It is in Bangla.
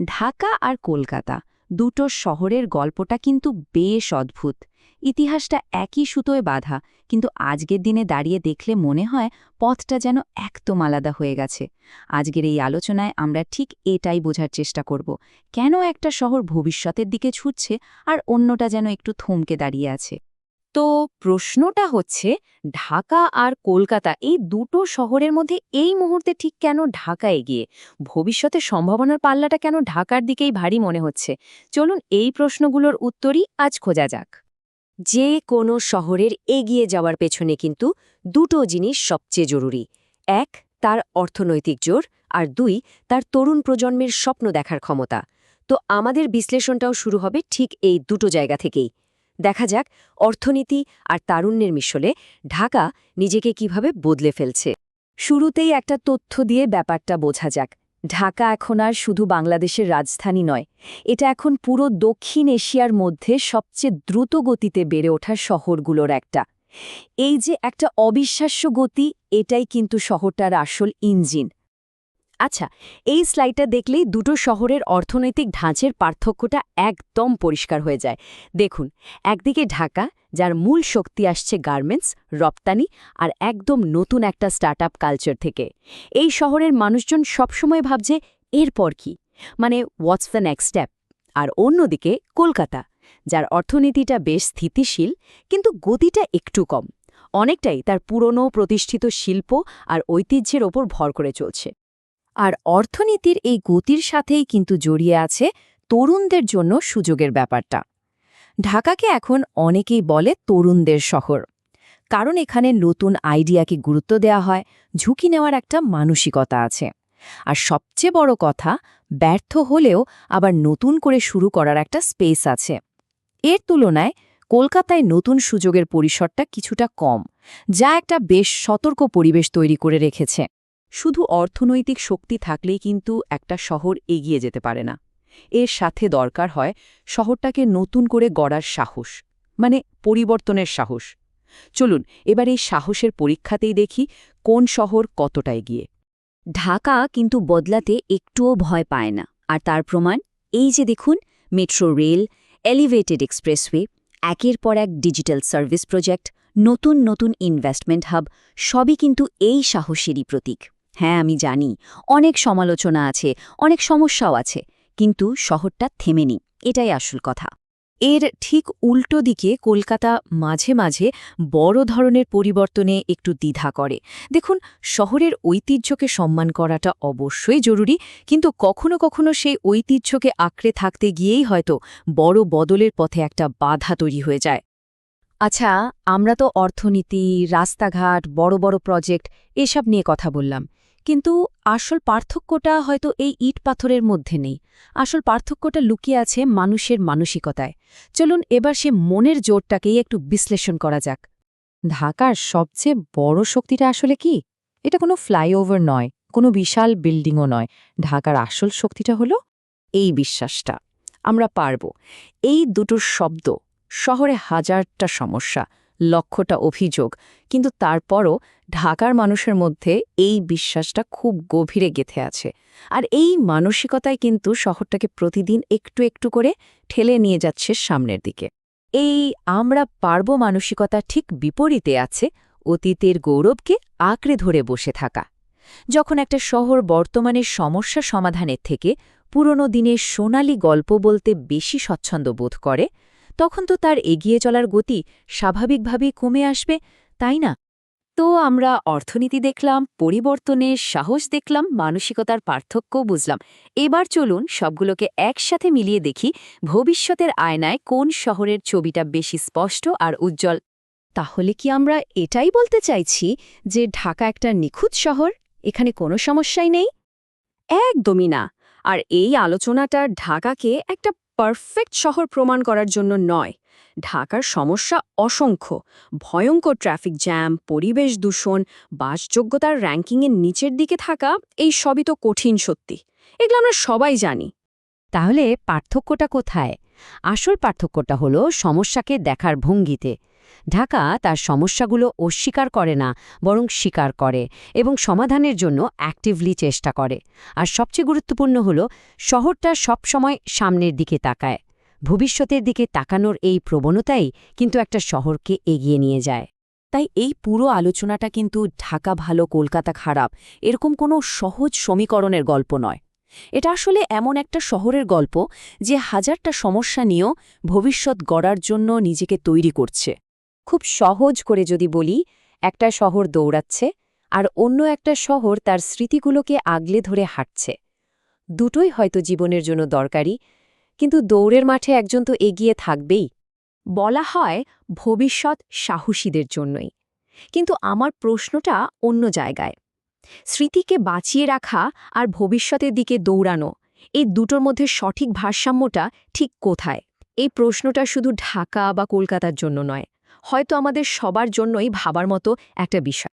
ঢাকা আর কলকাতা দুটো শহরের গল্পটা কিন্তু বেশ অদ্ভুত। ইতিহাসটা একই সুতোয় বাধা, কিন্তু আজকের দিনে দাঁড়িয়ে দেখলে মনে হয় পথটা যেন একদম আলাদা হয়ে গেছে। আজকের এই আলোচনায় আমরা ঠিক এটাই বোঝার চেষ্টা করব, কেন একটা শহর ভবিষ্যতের দিকে ছুটছে আর অন্যটা যেন একটু থমকে দাঁড়িয়ে আছে। তো প্রশ্নটা হচ্ছে, ঢাকা আর কলকাতা এই দুটো শহরের মধ্যে এই মুহূর্তে ঠিক কেন ঢাকা এগিয়ে? ভবিষ্যতে সম্ভাবনার পাল্লাটা কেন ঢাকার দিকেই ভারী মনে হচ্ছে? চলুন এই প্রশ্নগুলোর উত্তরই আজ খোঁজা যাক। যে কোনো শহরের এগিয়ে যাওয়ার পেছনে কিন্তু দুটো জিনিস সবচেয়ে জরুরি। এক, তার অর্থনৈতিক জোর, আর দুই, তার তরুণ প্রজন্মের স্বপ্ন দেখার ক্ষমতা। তো আমাদের বিশ্লেষণটাও শুরু হবে ঠিক এই দুটো জায়গা থেকেই। দেখা যাক অর্থনীতি আর তারুণ্যের মিশলে ঢাকা নিজেকে কীভাবে বদলে ফেলছে। শুরুতেই একটা তথ্য দিয়ে ব্যাপারটা বোঝা যাক। ঢাকা এখন আর শুধু বাংলাদেশের রাজধানী নয়, এটা এখন পুরো দক্ষিণ এশিয়ার মধ্যে সবচেয়ে দ্রুত গতিতে বেড়ে ওঠা শহরগুলোর একটা। এই যে একটা অবিশ্বাস্য গতি, এটাই কিন্তু শহরটার আসল ইঞ্জিন। আচ্ছা এই স্লাইডটা দেখলেই দুটো শহরের অর্থনৈতিক ঢাঁচের পার্থক্যটা একদম পরিষ্কার হয়ে যায়। দেখুন, একদিকে ঢাকা, যার মূল শক্তি আসছে গার্মেন্টস, রপ্তানি আর একদম নতুন একটা স্টার্টআপ কালচার থেকে। এই শহরের মানুষজন সবসময় ভাবছে, এরপর কি? মানে হোয়াটস দ্য নেক্সট স্টেপ আর অন্যদিকে, কলকাতা, যার অর্থনীতিটা বেশ স্থিতিশীল, কিন্তু গতিটা একটু কম। অনেকটাই তার পুরনো প্রতিষ্ঠিত শিল্প আর ঐতিহ্যের ওপর ভর করে চলছে। আর অর্থনীতির এই গতির সাথেই কিন্তু জড়িয়ে আছে তরুণদের জন্য সুযোগের ব্যাপারটা। ঢাকাকে এখন অনেকেই বলে তরুণদের শহর। কারণ এখানে নতুন আইডিয়াকে গুরুত্ব দেওয়া হয়, ঝুঁকি নেওয়ার একটা মানসিকতা আছে। আর সবচেয়ে বড় কথা, ব্যর্থ হলেও আবার নতুন করে শুরু করার একটা স্পেস আছে। এর তুলনায় কলকাতায় নতুন সুযোগের পরিসরটা কিছুটা কম, যা একটা বেশ সতর্ক পরিবেশ তৈরি করে রেখেছে। শুধু অর্থনৈতিক শক্তি থাকলেই কিন্তু একটা শহর এগিয়ে যেতে পারে না। এর সাথে দরকার হয় শহরটাকে নতুন করে গড়ার সাহস মানে পরিবর্তনের সাহস। চলুন, এবার এই সাহসের পরীক্ষাতেই দেখি কোন শহর কতটা এগিয়ে। ঢাকা কিন্তু বদলাতে একটুও ভয় পায় না। আর তার প্রমাণ? এই যে দেখুন, মেট্রো রেল, এলিভেটেড এক্সপ্রেসওয়ে, একের পর এক ডিজিটাল সার্ভিস প্রজেক্ট, নতুন নতুন ইনভেস্টমেন্ট হাব, সবই কিন্তু এই সাহসেরই প্রতীক। হ্যাঁ আমি জানি। অনেক সমালোচনা আছে, অনেক সমস্যাও আছে, কিন্তু শহরটা থেমেনি এটাই আসল কথা। এর ঠিক উল্টো দিকে কলকাতা মাঝে মাঝে বড় ধরনের পরিবর্তনে একটু দ্বিধা করে। দেখুন, শহরের ঐতিহ্যকে সম্মান করাটা অবশ্যই জরুরি, কিন্তু কখনো কখনো সেই ঐতিহ্যকে আঁকড়ে থাকতে গিয়েই হয়তো বড় বদলের পথে একটা বাধা তৈরি হয়ে যায়। আচ্ছা আমরা তো অর্থনীতি, রাস্তাঘাট, বড় বড় প্রজেক্ট, এসব নিয়ে কথা বললাম। কিন্তু আসল পার্থক্যটা হয়তো এই ইট পাথরের মধ্যে নেই। আসল পার্থক্যটা লুকিয়ে আছে মানুষের মানসিকতায়। চলুন এবার সে মনের জোরটাকেই একটু বিশ্লেষণ করা যাক। ঢাকার সবচেয়ে বড় শক্তিটা আসলে কি? এটা কোনো ফ্লাইওভার নয়, কোনো বিশাল বিল্ডিংও নয়। ঢাকার আসল শক্তিটা হলো এই বিশ্বাসটা। আমরা পারব। এই দুটোর শব্দ, শহরে হাজারটা সমস্যা লক্ষটা অভিযোগ। কিন্তু তারপরও ঢাকার মানুষের মধ্যে এই বিশ্বাসটা খুব গভীরে গেথে আছে। আর এই মানসিকতায় কিন্তু শহরটাকে প্রতিদিন একটু একটু করে ঠেলে নিয়ে যাচ্ছে সামনের দিকে। এই আমরা পারব মানসিকতা ঠিক বিপরীতে আছে অতীতের গৌরবকে আঁকড়ে ধরে বসে থাকা। যখন একটা শহর বর্তমানের সমস্যা সমাধানের থেকে পুরনো দিনের সোনালি গল্প বলতে বেশি স্বচ্ছন্দ বোধ করে তখন তো তার এগিয়ে চলার গতি স্বাভাবিকভাবেই কমে আসবে, তাই না? তো আমরা অর্থনীতি দেখলাম, পরিবর্তনের সাহস দেখলাম, মানসিকতার পার্থক্য বুঝলাম। এবার চলুন সবগুলোকে একসাথে মিলিয়ে দেখি ভবিষ্যতের আয়নায় কোন শহরের ছবিটা বেশি স্পষ্ট আর উজ্জ্বল। তাহলে কি আমরা এটাই বলতে চাইছি যে ঢাকা একটা নিখুঁত শহর? এখানে কোনো সমস্যাই নেই? একদমই না। আর এই আলোচনাটা ঢাকাকে একটা পারফেক্ট শহর প্রমাণ করার জন্য নয়। ঢাকার সমস্যা অসংখ্য। ভয়ঙ্কর ট্রাফিক জ্যাম, পরিবেশ দূষণ, বাসযোগ্যতার র্যাঙ্কিংয়ের নিচের দিকে থাকা, এই সবই তো কঠিন সত্যি। এগুলো আমরা সবাই জানি। তাহলে পার্থক্যটা কোথায়? আসল পার্থক্যটা হলো সমস্যাকে দেখার ভঙ্গিতে। ঢাকা তার সমস্যাগুলো অস্বীকার করে না, বরং স্বীকার করে এবং সমাধানের জন্য অ্যাক্টিভলি চেষ্টা করে। আর সবচেয়ে গুরুত্বপূর্ণ হল, শহরটা সবসময় সামনের দিকে তাকায়। ভবিষ্যতের দিকে তাকানোর এই প্রবণতাই কিন্তু একটা শহরকে এগিয়ে নিয়ে যায়। তাই এই পুরো আলোচনাটা কিন্তু ঢাকা ভালো, কলকাতা খারাপ, এরকম কোনো সহজ সমীকরণের গল্প নয়। এটা আসলে এমন একটা শহরের গল্প যে হাজারটা সমস্যা নিয়েও ভবিষ্যৎ গড়ার জন্য নিজেকে তৈরি করছে। খুব সহজ করে যদি বলি, একটা শহর দৌড়াচ্ছে আর অন্য একটা শহর তার স্মৃতিগুলোকে আগলে ধরে হাঁটছে। দুটোই হয়তো জীবনের জন্য দরকারি, কিন্তু দৌড়ের মাঠে একজন তো এগিয়ে থাকবেই। বলা হয় ভবিষ্যৎ সাহসীদের জন্যই। কিন্তু আমার প্রশ্নটা অন্য জায়গায়। স্মৃতিকে বাঁচিয়ে রাখা আর ভবিষ্যতের দিকে দৌড়ানো, এই দুটোর মধ্যে সঠিক ভারসাম্যটা ঠিক কোথায়? এই প্রশ্নটা শুধু ঢাকা বা কলকাতার জন্য নয় হয়তো আমাদের সবার জন্যই ভাবার মতো একটা বিষয়।